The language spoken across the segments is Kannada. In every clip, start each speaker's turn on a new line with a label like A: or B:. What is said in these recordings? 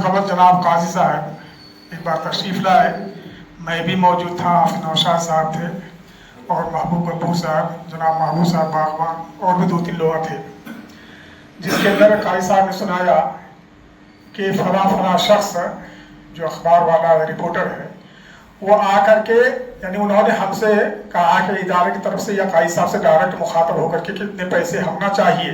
A: कबल जनाब काजी साहब, एक बार तशरीफ़ लाए। मैं भी मौजूद था हाफिज नौशाद साहब थे और महबूब कपूर साहब, जनाब महबूब साहब बागवान, और भी दो तीन लोग थे जिसके अंदर काजी साहब ने सुनाया कि फला फला शख्स, जो अखबार वाला रिपोर्टर है, वो आकर के, यानी उन्होंने हमसे कहा कि इदारे की तरफ़ से या काजी साहब से डायरेक्ट मुखातब होकर के कितने पैसे हमना चाहिए।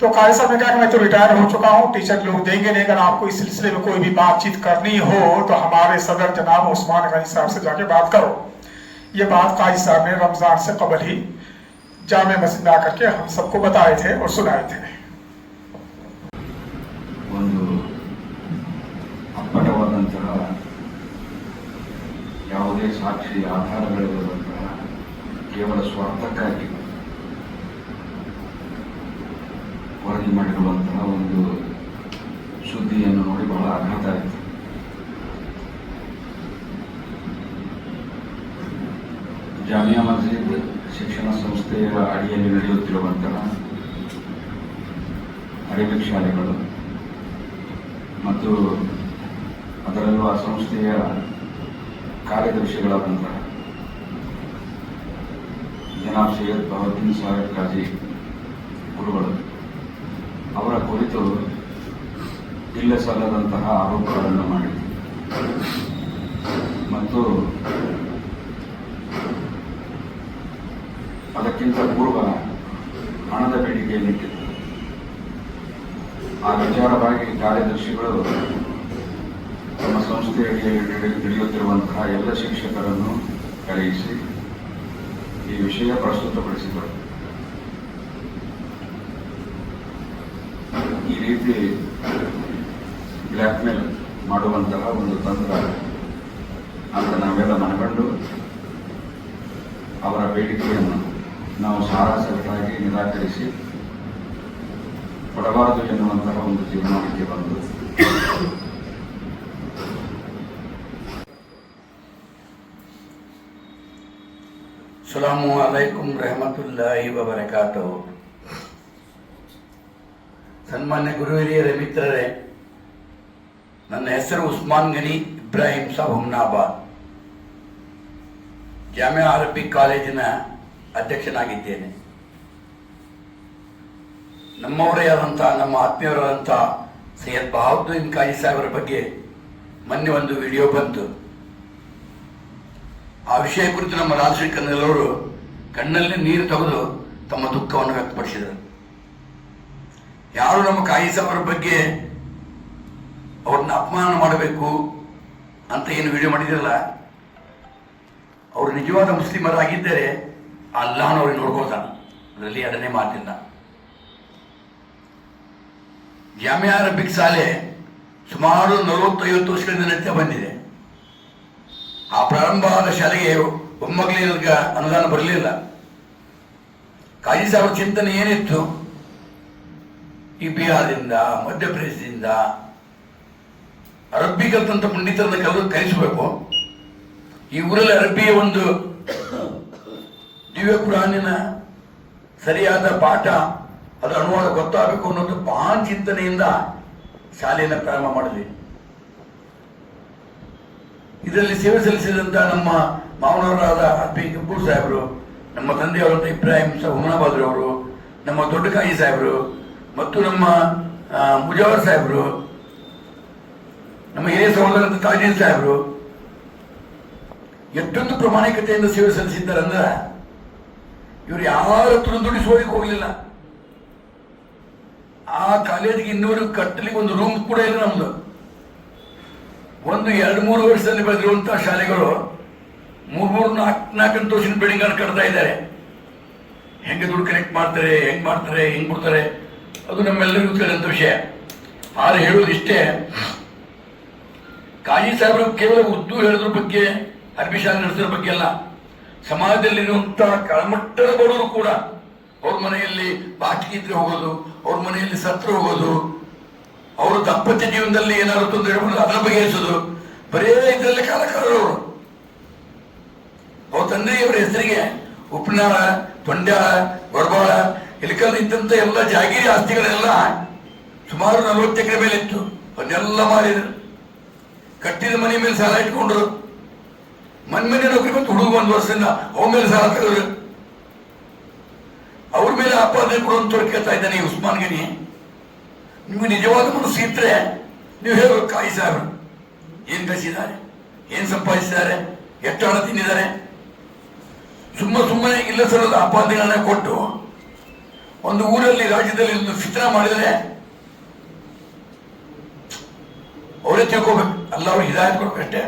A: तो काजी साहब ने कहा कि मैं तो रिटायर हो चुका हूँ टीचर लोग देंगे नहीं अगर आपको इस सिलसिले में कोई भी बातचीत करनी हो तो हमारे सदर जनाब उस्मान गनी साहब से जाके बात करो ये बात काजी साहब ने रमजान से कबल ही जाम मस्जिद में आकर के हम सबको बताए थे और सुनाए थे
B: ಒಂದು ಅಪ್ಪಟವಾದಂತಹ ಯಾವುದೇ ಸಾಕ್ಷಿ ಆಧಾರಗಳಿರುವಂತಹ ಕೇವಲ ಸ್ವಾರ್ಥಕ್ಕಾಗಿ ವರದಿ ಮಾಡಿರುವಂತಹ ಒಂದು ಸುದ್ದಿಯನ್ನು ನೋಡಿ ಬಹಳ ಆಘಾತ ಆಯಿತು. ಜಾಮಿಯಾ ಮಸ್ಜಿದ್ ಶಿಕ್ಷಣ ಸಂಸ್ಥೆಯ ಅಡಿಯಲ್ಲಿ ನಡೆಯುತ್ತಿರುವಂತಹ ಅರೇಬಿಕ್ ಶಾಲೆಗಳು ಮತ್ತು ಅದರಲ್ಲೂ ಆ ಸಂಸ್ಥೆಯ ಕಾರ್ಯದರ್ಶಿಗಳಾದಂತಹ ಜನಾಬ್ ಸೈಯದ್ ಬಹದ್ದೀನ್ ಸಾಹೇಬ್ ಕಾಜಿ ಗುರುಗಳು ಅವರ ಕುರಿತು ಇಲ್ಲ ಸಲ್ಲದಂತಹ ಆರೋಪಗಳನ್ನು ಮಾಡಿದರು. ಮತ್ತು ಅದಕ್ಕಿಂತ ಪೂರ್ವ ಹಣದ ಬೇಡಿಕೆಯನ್ನಿಟ್ಟಿದ್ದರು ಆ ವಿಚಾರವಾಗಿ ಕಾರ್ಯದರ್ಶಿಗಳು ತಮ್ಮ ಸಂಸ್ಥೆಯಲ್ಲಿ ನಡೆ- ನಡೆಯುತ್ತಿರುವಂತಹ ಎಲ್ಲ ಶಿಕ್ಷಕರನ್ನು ಕರೆಯಿಸಿ ಈ ವಿಷಯ ಪ್ರಸ್ತುತಪಡಿಸಿದರು. ರೀತಿ ಬ್ಲ್ಯಾಕ್ಮೇಲ್ ಮಾಡುವಂತಹ ಒಂದು ತಂತ್ರ ಅಂತ ನಾವೆಲ್ಲ ಮನಗಂಡು ಅವರ ಬೇಡಿಕೆಯನ್ನು ನಾವು ಸಾರಾಸಗಟಾಗಿ ನಿರಾಕರಿಸಿ ಕೊಡಬಾರದು ಎನ್ನುವಂತಹ ಒಂದು ತೀರ್ಮಾನಕ್ಕೆ ಬಂದು.
C: ಅಲೈಕುಂ ರಹಮತುಲ್ಲಾಹಿ ವಬರಕಾತು ಸನ್ಮಾನ್ಯ ಗುರು ಹಿರಿಯರ ಮಿತ್ರರೇ, ನನ್ನ ಹೆಸರು ಉಸ್ಮಾನ್ ಗನಿ ಇಬ್ರಾಹಿಂ ಸಾಬ್ ಹುಮ್ನಾಬಾದ್ ಜಾಮಿಯಾ ಅರಬಿಕ್ ಕಾಲೇಜಿನ ಅಧ್ಯಕ್ಷನಾಗಿದ್ದೇನೆ. ನಮ್ಮವರೇ ಆದಂಥ ನಮ್ಮ ಆತ್ಮೀಯರಾದಂಥ ಸೈಯದ್ ಬಹಾವುದ್ದೀನ್ ಕಾಜಿ ಸಾಹೇಬರ ಬಗ್ಗೆ ಮೊನ್ನೆ ಒಂದು ವಿಡಿಯೋ ಬಂತು. ಆ ವಿಷಯ ಕುರಿತು ನಮ್ಮ ರಾಜಶೇಖರ್ ಎಲ್ಲರೂ ಕಣ್ಣಲ್ಲಿ ನೀರು ತೆಗೆದು ತಮ್ಮ ದುಃಖವನ್ನು ವ್ಯಕ್ತಪಡಿಸಿದರು. ಯಾರು ನಮ್ಮ ಕಾಯಿಸವರ ಬಗ್ಗೆ ಅವ್ರನ್ನ ಅಪಮಾನ ಮಾಡಬೇಕು ಅಂತ ಏನು ವಿಡಿಯೋ ಮಾಡಿದಿರಲ್ಲ, ಅವರು ನಿಜವಾದ ಮುಸ್ಲಿಮರಾಗಿದ್ದರೆ ಅಲ್ಲಾಹನವ್ರಿಗೆ ನೋಡ್ಕೊಳ್ತಾನೆ ಅದರಲ್ಲಿ ಎರಡನೇ ಮಾತಿಲ್ಲ ಜಾಮಿಯಾ ಬಿಗ್ ಶಾಲೆ ಸುಮಾರು ನಲವತ್ತೈವತ್ತು ವರ್ಷಗಳಿಂದ ನಡೀತಾ ಬಂದಿದೆ. ಆ ಪ್ರಾರಂಭವಾದ ಶಾಲೆಗೆ ಒಮ್ಮಗಲಿಗ ಅನುದಾನ ಬರಲಿಲ್ಲ. ಕಾಜಿ ಸಾಹೇಬರ ಚಿಂತನೆ ಏನಿತ್ತು? ಈ ಬಿಹಾರದಿಂದ ಮಧ್ಯಪ್ರದೇಶದಿಂದ ಅರಬ್ಬಿ ಕಲ್ತಂತ ಪಂಡಿತರನ್ನ ಕರೆದು ಕಲಿಸಬೇಕು. ಈ ಊರಲ್ಲಿ ಅರಬ್ಬಿಯ ಒಂದು ದಿವ್ಯ ಕುರಾನಿನ ಸರಿಯಾದ ಪಾಠ ಅದರ ಅನುವಾದ ಗೊತ್ತಾಗಬೇಕು ಅನ್ನೋದು ಮಹಾನ್ ಚಿಂತನೆಯಿಂದ ಶಾಲೆಯನ್ನು ಪ್ರಾರಂಭ ಮಾಡಿದ್ವಿ ಇದರಲ್ಲಿ ಸೇವೆ ಸಲ್ಲಿಸಿದಂಥ ನಮ್ಮ ಮಾವನವರಾದ ಪಿ ಕಪೂರ್ ಸಾಹೇಬರು, ನಮ್ಮ ತಂದೆಯವರಂತ ಇಬ್ರಾಹಿಂ ಹುಮನಾಬಾದ್ರವರು, ನಮ್ಮ ದೊಡ್ಡಕಾಯಿ ಸಾಹೇಬರು ಮತ್ತು ನಮ್ಮ ಮುಜಾವರ್ ಸಾಹೇಬರು, ನಮ್ಮ ಹಿರಿಯ ಸಹೋದರ ತಾಜೀನ್ ಸಾಹೇಬರು ಎಷ್ಟೊಂದು ಪ್ರಾಮಾಣಿಕತೆಯಿಂದ ಸೇವೆ ಸಲ್ಲಿಸಿದ್ದಾರೆ ಅಂದ್ರೆ ಇವರು ಯಾರ ಹತ್ರ ದುಡಿಸೋದಕ್ಕೆ ಹೋಗಲಿಲ್ಲ. ಆ ಕಾಲೇಜಿಗೆ ಇನ್ನೂರು ಕಟ್ಟಲಿಕ್ಕೆ ಒಂದು ರೂಮ್ ಕೂಡ ಇಲ್ಲ ನಮ್ದು. ಒಂದು ಎರಡು ಮೂರು ವರ್ಷದಲ್ಲಿ ಬೆಳೆದಿರುವಂತಹ ಶಾಲೆಗಳು ಮೂರು ಮೂರು ನಾಲ್ಕು ನಾಲ್ಕು ವರ್ಷದ ಬಿಲ್ಡಿಂಗ್ ಕಟ್ತಾ ಇದ್ದಾರೆ. ಹೆಂಗೆ ದುಡ್ಡು ಕನೆಕ್ಟ್ ಮಾಡ್ತಾರೆ, ಹೆಂಗೆ ಮಾಡ್ತಾರೆ, ಹೆಂಗ್ ಬಿಡ್ತಾರೆ ಅದು ನಮ್ಮೆಲ್ಲರಿಗೂ ತಿಳಿದಂತ ವಿಷಯ. ಆದ್ರೆ ಹೇಳೋದಿಷ್ಟೇ ಕಾಜಿ ಸಾಹೇಬರು ಕೇವಲ ಉರ್ದು ಹೇಳೋದ್ರ ಬಗ್ಗೆ ಶಾಲೆ ನಡೆಸೋದ್ರ ಬಗ್ಗೆ ಅಲ್ಲ. ಸಮಾಜದಲ್ಲಿರುವಂತಹ ಕೆಳಮಟ್ಟದ ಬಡವರು ಕೂಡ ಅವ್ರ ಮನೆಯಲ್ಲಿ ಬಾಕಿ ಇದ್ರೆ ಹೋಗೋದು, ಅವ್ರ ಮನೆಯಲ್ಲಿ ಸತ್ರ ಹೋಗೋದು, ಅವರು ದಾಂಪತ್ಯ ಜೀವನದಲ್ಲಿ ಏನಾದ್ರು ತೊಂದರೆ ಅದರ ಬಗೆಹರಿಸೋದು, ಬರೇ ಇದರಲ್ಲಿ ಕಾಲ ಕಳೆದವರು ಅವ್ರ ತಂದೆಯವರ ಹೆಸರಿಗೆ ಉಪ್ನಾಳ, ತೊಂಡ್ಯಾಳ, ಗೊರಬಾಳ ಇಲಕಲ್ ಇದ್ದಂತ ಎಲ್ಲ ಜಾಗೀರಿ ಆಸ್ತಿಗಳೆಲ್ಲ ಸುಮಾರು ನಲವತ್ತು ಎಕರೆ ಮೇಲೆ ಇತ್ತು ಅದನ್ನೆಲ್ಲ ಮಾರಿದ್ರು. ಕಟ್ಟಿದ ಮನೆ ಮೇಲೆ ಸಾಲ ಇಟ್ಕೊಂಡ್ರು. ಮನ್ ಮನೆ ನೌಕರಿ ಬಂತು ಹುಡುಗ ಒಂದು ವರ್ಷದಿಂದ ಅವ್ರ ಮೇಲೆ ಸಾಲ ತಗೋರು ಅವ್ರ ಮೇಲೆ ಆಪಾದನೆ ಕೊಡುವಂತವ್ರು ಕೇಳ್ತಾ ಇದ್ದಾನೆ ಉಸ್ಮಾನ್ ಗನಿ. ನಿಮ್ಗೆ ನಿಜವಾದ ಮನಸ್ಸು ಇದ್ರೆ ನೀವು ಹೇಳ ಕಾಯಿ ಸಾಹೇಬ್ರು ಏನ್ ಕಳಿಸಿದ್ದಾರೆ ಏನ್ ಸಂಪಾದಿಸಿದ್ದಾರೆ? ಎಷ್ಟು ಹಣ ತಿಂದಿದ್ದಾರೆ? ಸುಮ್ಮ ಸುಮ್ಮನೆ ಇಲ್ಲ ಸರದ ಆಪಾದನೆಗಳನ್ನ ಕೊಟ್ಟು ಒಂದು ಊರಲ್ಲಿ ರಾಜ್ಯದಲ್ಲಿ ಒಂದು ಫಿತ್ರ ಮಾಡಿದರೆ ಅವರೇ ತಿಳ್ಕೋಬೇಕು. ಅಲ್ಲ ಅವ್ರಿಗೆ ಹಿದಾಯತ್ ಕೊಡ್ಬೇಕಷ್ಟೇ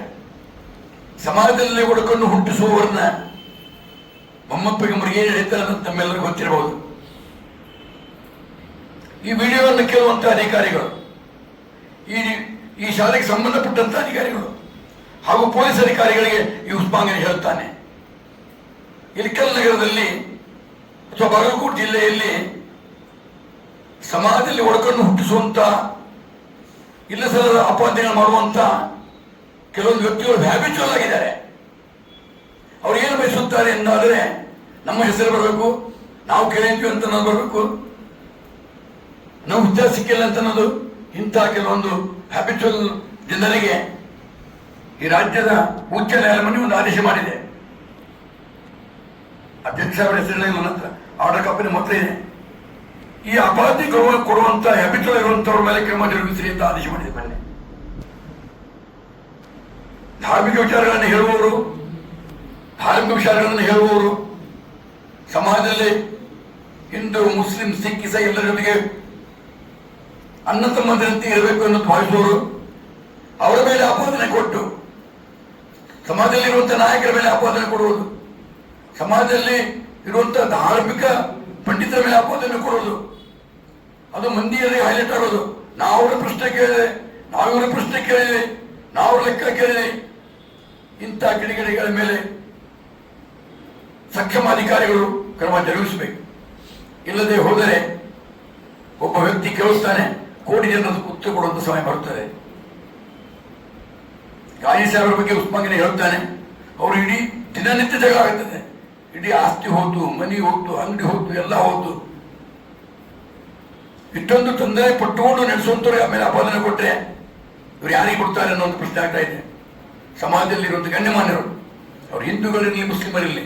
C: ಸಮಾಜದಲ್ಲಿ ಹುಡುಕೊಂಡು ಹುಟ್ಟಿಸುವವರನ್ನ ಮೊಮ್ಮಪ್ಪಿಗೆ ಮರಿಗೆ ಹೇಳ್ತಾರೆ ಅಂತ ತಮ್ಮೆಲ್ಲರಿಗೂ ಗೊತ್ತಿರಬಹುದು ಈ ವಿಡಿಯೋವನ್ನು ಕೇಳುವಂತ ಅಧಿಕಾರಿಗಳು, ಈ ಈ ಶಾಲೆಗೆ ಸಂಬಂಧಪಟ್ಟಂತ ಅಧಿಕಾರಿಗಳು ಹಾಗೂ ಪೊಲೀಸ್ ಅಧಿಕಾರಿಗಳಿಗೆ ಈ ಉಸ್ಮಾಂಗನೆ ಹೇಳ್ತಾನೆ ಇಲ್ಕಲ್ ನಗರದಲ್ಲಿ ಅಥವಾ ಬಾಗಲಕೋಟೆ ಜಿಲ್ಲೆಯಲ್ಲಿ ಸಮಾಜದಲ್ಲಿ ಒಡಕನ್ನು ಹುಟ್ಟಿಸುವಂತ, ಇಲ್ಲ ಸಲ್ಲದ ಮಾಡುವಂತ ಕೆಲವೊಂದು ವ್ಯಕ್ತಿಗಳು ಹ್ಯಾಬಿಚುವಲ್ ಆಗಿದ್ದಾರೆ. ಅವ್ರು ಏನು ಬಯಸುತ್ತಾರೆ ಎಂದಾದರೆ, ನಮ್ಮ ಹೆಸರು ಬರಬೇಕು, ನಾವು ಕೇಳಿದ್ವಿ ಅಂತ ನಾವು ಬರಬೇಕು. ನಾವು ಉದ್ಯೋಗ ಸಿಕ್ಕಿಲ್ಲ ಅಂತ ಅನ್ನೋದು ಇಂಥ ಕೆಲವೊಂದು ಹ್ಯಾಬಿಚುವಲ್ ಜನರಿಗೆ ಈ ರಾಜ್ಯದ ಉಚ್ಚ ನ್ಯಾಯಾಲಯ ಒಂದು ಆದೇಶ ಮಾಡಿದೆ. ಅಧ್ಯಕ್ಷ ಅವರ ಹೆಸರಿಲ್ಲ ನನ್ನ ಹತ್ರ ಆರ್ಡರ್ ಕಂಪನಿ ಇದೆ. ಈ ಅಪರಾಧಿ ಗೌರವ ಕೊಡುವಂತ ಹ್ಯಾಬಿಟ್ ಇರುವಂತವ್ರ ಮೇಲೆ ಕ್ರಮ ಜರುಗಿಸಿ ಅಂತ ಆದೇಶ ಮಾಡಿದೆ ಮೊನ್ನೆ. ಧಾರ್ಮಿಕ ವಿಚಾರಗಳನ್ನು ಹೇಳುವವರು, ಧಾರ್ಮಿಕ ವಿಚಾರಗಳನ್ನು ಹೇಳುವವರು, ಸಮಾಜದಲ್ಲಿ ಹಿಂದೂ, ಮುಸ್ಲಿಂ, ಸಿಖ್, ಇಸ ಎಲ್ಲರ ಜೊತೆಗೆ ಅನ್ನ ಸಂಬಂಧದಂತೆ ಇರಬೇಕು ಅನ್ನೋದು ಭಾವಿಸುವವರು, ಅವರ ಮೇಲೆ ಆಪಾದನೆ ಕೊಟ್ಟು ಸಮಾಜದಲ್ಲಿ ಇರುವಂತಹ ನಾಯಕರ ಮೇಲೆ ಆಪಾದನೆ ಕೊಡುವುದು. ಸಮಾಜದಲ್ಲಿ ಇರುವಂತಹ ಧಾರ್ಮಿಕ ಪಂಡಿತರ ಮೇಲೆ ಆಪಾದನೆ ಕೊಡೋದು. ಅದು ಮಂದಿಯಲ್ಲಿ ಹೈಲೈಟ್ ಆಗೋದು. ನಾವು ಪ್ರಶ್ನೆ ಕೇಳಿದೆ ನಾವು ಇವರ ಪ್ರಶ್ನೆ ಕೇಳಿದೆ ನಾವು ಲೆಕ್ಕ ಕೇಳಿದೆ ಇಂಥ ಕಿಡಿಗೇಡಿಗಳ ಮೇಲೆ ಸಕ್ಷಮ ಅಧಿಕಾರಿಗಳು ಕ್ರಮ ಜರುಗಿಸಬೇಕು. ಇಲ್ಲದೆ ಹೋದರೆ ಒಬ್ಬ ವ್ಯಕ್ತಿ ಕೇಳಿಸ್ತಾನೆ, ಕೋಟಿ ಜನರನ್ನು ಉತ್ತರ ಕೊಡುವಂತ ಸಮಯ ಬರುತ್ತದೆ. ಗಾಯಿ ಸಾಹೇಬರ ಬಗ್ಗೆ ಉಸ್ಮಾಂಗನೆ ಹೇಳುತ್ತಾನೆ ಅವರು ಇಡೀ ದಿನನಿತ್ಯ ಜಗಳ ಆಗುತ್ತದೆ ಇಡೀ ಆಸ್ತಿ ಹೋತು, ಮನಿ ಹೋತು, ಅಂಗಡಿ ಹೋತು, ಎಲ್ಲ ಹೋತು. ಇಷ್ಟೊಂದು ತೊಂದರೆ ಪಟ್ಟುಕೊಂಡು ನಡೆಸುವಂತವ್ರು ಆಮೇಲೆ ಅಪಾದನೆ ಕೊಟ್ಟರೆ ಇವ್ರು ಯಾರಿಗೆ ಕೊಡ್ತಾರೆ ಅನ್ನೋ ಒಂದು ಪ್ರಶ್ನೆ ಆಗ್ತಾ ಇದೆ. ಸಮಾಜದಲ್ಲಿರುವಂಥ ಗಣ್ಯಮಾನ್ಯರು, ಅವ್ರು ಹಿಂದೂಗಳಿರಲಿ ಮುಸ್ಲಿಮರಿರಲಿ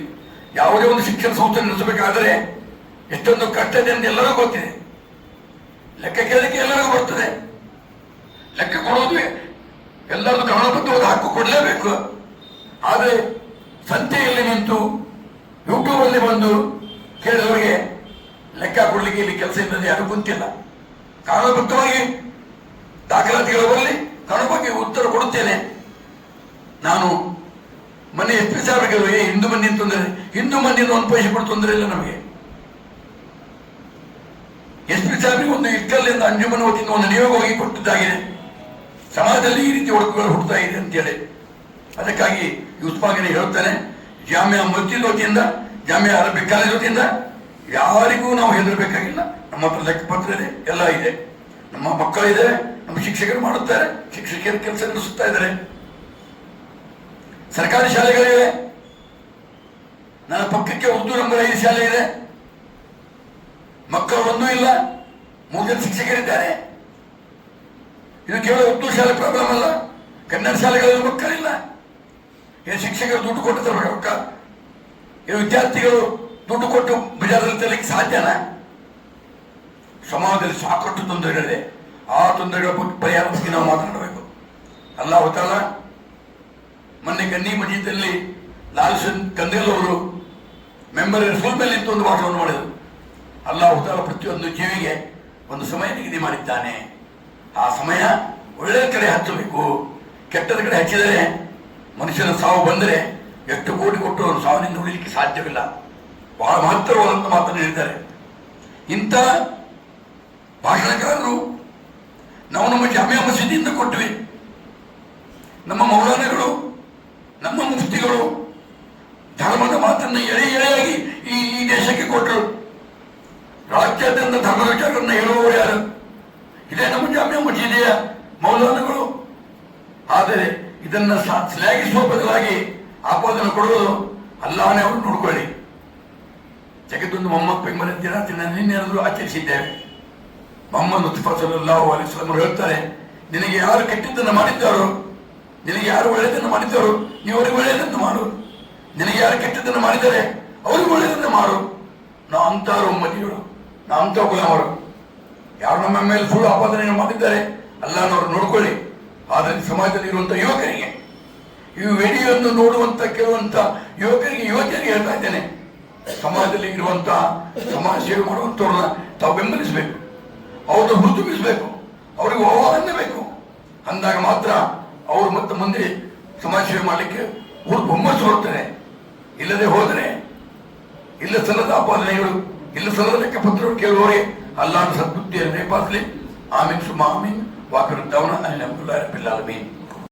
C: ಯಾವುದೇ ಒಂದು ಶಿಕ್ಷಣ ಸಂಸ್ಥೆ ನಡೆಸಬೇಕಾದರೆ ಎಷ್ಟೊಂದು ಕಷ್ಟ ಇದೆ ಅಂತ ಎಲ್ಲರೂ ಗೊತ್ತಿದೆ. ಲೆಕ್ಕ ಕೇಳಲಿಕ್ಕೆ ಎಲ್ಲರಿಗೂ ಬರ್ತದೆ. ಲೆಕ್ಕ ಕೊಡೋದು ಎಲ್ಲರದ್ದು ಕಾರಣಬದ್ಧವಾದ ಹಕ್ಕು ಕೊಡಲೇಬೇಕು. ಆದರೆ ಸಂತೆಯಲ್ಲಿ ನಿಂತು ಯೂಟ್ಯೂಬ್ ಅಲ್ಲಿ ಬಂದು ಕೇಳಿದವರಿಗೆ ಲೆಕ್ಕ ಕೊಡ್ಲಿಕ್ಕೆ ಇಲ್ಲಿ ಕೆಲಸ ಇಲ್ಲದೆ ಯಾರು ಕುಂತಿಲ್ಲ. ಕಾರಣಬದ್ಧವಾಗಿ ದಾಖಲಾತಿಗಳು ಬರಲಿ ಕಾರಣವಾಗಿ ಉತ್ತರ ಕೊಡುತ್ತೇನೆ. ನಾನು ಮನೆ ಎಸ್ ಪಿ ಏ, ಹಿಂದೂ ಮಂದಿ ತೊಂದರೆ? ಹಿಂದೂ ಮಂದಿ ಒಂದು ಪೈಸೆ ಕೂಡ ತೊಂದರೆ ಇಲ್ಲ ನಮಗೆ. ಎಸ್ ಪಿ ಸಾಹೇಬ್ರಿಗೆ ಒಂದು ಇಕ್ಕಲ್ಲಿಂದ ಅಂಜುಮನ ವತಿಯಿಂದ ಒಂದು ನಿಯೋಗ ಹೋಗಿ ಕೊಟ್ಟಿದ್ದಾಗಿದೆ. ಸಮಾಜದಲ್ಲಿ ಈ ರೀತಿ ಒಡಕುಗಳು ಹುಡ್ತಾ ಇದೆ ಅಂತೇಳಿ. ಅದಕ್ಕಾಗಿ ಉತ್ಪಾದನೆ ಹೇಳ್ತಾನೆ ಜಾಮ್ಯಾ ಮಸ್ಜಿದ್ ವತಿಯಿಂದ ಜಾಮ್ಯ ಅರಬಿಕ್ ಕಾಲೇಜ್ ವತಿಯಿಂದ ಯಾರಿಗೂ ನಾವು ಹೆದರಬೇಕಾಗಿಲ್ಲ. ನಮ್ಮ ಹತ್ರ ಲೆಕ್ಕಪತ್ರ ಇದೆ ಎಲ್ಲ ಇದೆ. ನಮ್ಮ ಮಕ್ಕಳಿದೆ, ನಮ್ಮ ಶಿಕ್ಷಕರು ಮಾಡುತ್ತಾರೆ ಶಿಕ್ಷಕಿಯರು ಕೆಲಸ ನಡೆಸುತ್ತಾ ಇದ್ದಾರೆ. ಸರ್ಕಾರಿ ಶಾಲೆಗಳಿವೆ ನನ್ನ ಪಕ್ಕಕ್ಕೆ ಉರ್ದು ನಂಬರ್ ಐದು ಶಾಲೆ ಇದೆ. ಮಕ್ಕಳು ಒಂದೂ ಇಲ್ಲ ಮೂರು ಜನ ಶಿಕ್ಷಕರಿದ್ದಾರೆ. ಇದು ಕೇವಲ ಉರ್ದು ಶಾಲೆ ಪ್ರಾಬ್ಲಮ್ ಅಲ್ಲ. ಕನ್ನಡ ಶಾಲೆಗಳಲ್ಲಿ ಮಕ್ಕಳಿಲ್ಲ. ಏನು ಶಿಕ್ಷಕರು ದುಡ್ಡು ಕೊಟ್ಟು ತರಬೇಕ ಇದು ವಿದ್ಯಾರ್ಥಿಗಳು ದುಡ್ಡು ಕೊಟ್ಟು ಬಜಾರಲ್ಲಿ ತರಲಿಕ್ಕೆ ಸಾಧ್ಯನಾ? ಸಮಾಜದಲ್ಲಿ ಸಾಕಷ್ಟು ತೊಂದರೆಗಳಿದೆ ಆ ತೊಂದರೆಗಳ ಬಗ್ಗೆ ಪರಿಹಾರ ಬಗ್ಗೆ ನಾವು ಮಾತನಾಡಬೇಕು. ಅಲ್ಲ ತಾಲ ಮೊನ್ನೆ ಗನ್ನಿ ಮಜೀದಲ್ಲಿ ಲಾಲ್ಸನ್ ಕಂದೇಲ್ ಅವರು ಮೆಂಬರ್ ಸ್ಕೂಲ್ ಮೇಲೆ ನಿಂತು ಒಂದು ಭಾಷಣವನ್ನು ಮಾಡಿದರು. ಅಲ್ಲ ಅವತಾರ ಪ್ರತಿಯೊಂದು ಜೀವಿಗೆ ಒಂದು ಸಮಯ ನಿಗದಿ ಮಾಡಿದ್ದಾನೆ. ಆ ಸಮಯ ಒಳ್ಳೆಯ ಕಡೆ ಹಚ್ಚಬೇಕು ಕೆಟ್ಟದ ಕಡೆ ಹಚ್ಚಿದರೆ ಮನುಷ್ಯನ ಸಾವು ಬಂದರೆ ಎಷ್ಟು ಕೋಟಿ ಕೊಟ್ಟು ಅವನು ಸಾವಿನಿಂದ ಉಳಿಲಿಕ್ಕೆ ಸಾಧ್ಯವಿಲ್ಲ. ಬಹಳ ಮಹತ್ತರವಾದಂಥ ಮಾತನ್ನು ಹೇಳಿದ್ದಾರೆ. ಇಂಥ ಭಾಷಣಕಾರರು ನಾವು ನಮ್ಮ ಜಾಮಿಯಾ ಮಸೀದಿಯಿಂದ ಕೊಟ್ವಿ. ನಮ್ಮ ಮೌಲಾನಗಳು, ನಮ್ಮ ಮುಫ್ತಿಗಳು ಧರ್ಮದ ಮಾತನ್ನು ಎಳೆ ಎಳೆಯಾಗಿ ಈ ಈ ದೇಶಕ್ಕೆ ಕೊಟ್ಟರು. ರಾಜ್ಯಾದ್ಯಂತ ಧರ್ಮ ವಿಚಾರವನ್ನು ಹೇಳುವವರು ಯಾರು? ಇದೇ ನಮ್ಮ ಜಾಮಿಯಾ ಮಸೀದಿಯ ಮೌಲಾನಗಳು. ಇದನ್ನ ಶ್ಲಾಘಿಸುವ ಬದಲಾಗಿ ಆಪಾದನೆ ಕೊಡುವುದು ಅಲ್ಲಾನೇ ಅವರು ನೋಡ್ಕೊಳ್ಳಿ. ಜಗದೊಂದು ಬೆಂಬಲ ದಿನಾಚರಣೆ ನಿನ್ನೆರದು ಆಚರಿಸಿದ್ದೇವೆ. ಮೊಹಮ್ಮದ್ ಮುಸ್ತಫಾ ಸಲ್ಲಾಹು ಅವರು ಹೇಳ್ತಾರೆ, ನಿನಗೆ ಯಾರು ಕೆಟ್ಟದ್ದನ್ನು ಮಾಡಿದ್ದಾರೋ, ನಿನಗೆ ಯಾರು ಒಳ್ಳೆಯದನ್ನು ಮಾಡಿದ್ದಾರೋ ನೀವು ಅವರಿಗೆ ಒಳ್ಳೆಯದನ್ನು ಮಾಡು. ನಿನಗೆ ಯಾರು ಕೆಟ್ಟದ್ದನ್ನು ಮಾಡಿದ್ದಾರೆ, ಅವರಿಗೆ ಒಳ್ಳೆಯದನ್ನು ಮಾಡು. ನಾವು ಅಂತಾರು ಒಮ್ಮತಿಗಳು ನಾ ಅಂತ ಗುಲಾಮರು. ಯಾರು ನಮ್ಮ ಮೇಲೆ ಸುಳ್ಳು ಆಪಾದನೆ ಮಾಡಿದ್ದಾರೆ ಅಲ್ಲಾನವರು ನೋಡ್ಕೊಳ್ಳಿ. ಆದರೆ ಸಮಾಜದಲ್ಲಿ ಇರುವಂತ ಯುವಕರಿಗೆ, ಈ ವಿಡಿಯೋವನ್ನು ನೋಡುವಂತ ಕೆಲವಂತ ಯುವಕರಿಗೆ ಯೋಚನೆ ಹೇಳ್ತಾ ಇದ್ದೇನೆ. ಸಮಾಜದಲ್ಲಿ ಇರುವಂತ ಸಮಾಜ ಸೇವೆ ಮಾಡುವಂತವ್ರನ್ನ ತಾವು ಬೆಂಬಲಿಸಬೇಕು. ಅವ್ರನ್ನ ಹುರಿದುಂಬಿಸಬೇಕು ಅವರಿಗೆ ಬೇಕು ಅಂದಾಗ ಮಾತ್ರ ಅವರು ಮತ್ತೆ ಮುಂದೆ ಸಮಾಜ ಸೇವೆ ಮಾಡಲಿಕ್ಕೆ ಊರು ಹುಮ್ಮಸ್ಸು ಹೋಗ್ತಾರೆ ಇಲ್ಲದೆ ಹೋದರೆ, ಇಲ್ಲ ಸಲ್ಲದ ಆಪಾದನೆಗಳು, ಇಲ್ಲ ಸಲ್ಲದ ಲೆಕ್ಕ ಪತ್ರಗಳು ಕೇಳುವವರೇ, ಅಲ್ಲಾದ ಸದ್ಬುದ್ಧಿಯನ್ನು ನೇಪಾಸಲಿ ಆಮೀನ್ واكرم دونا ان الحمد لله رب العالمين.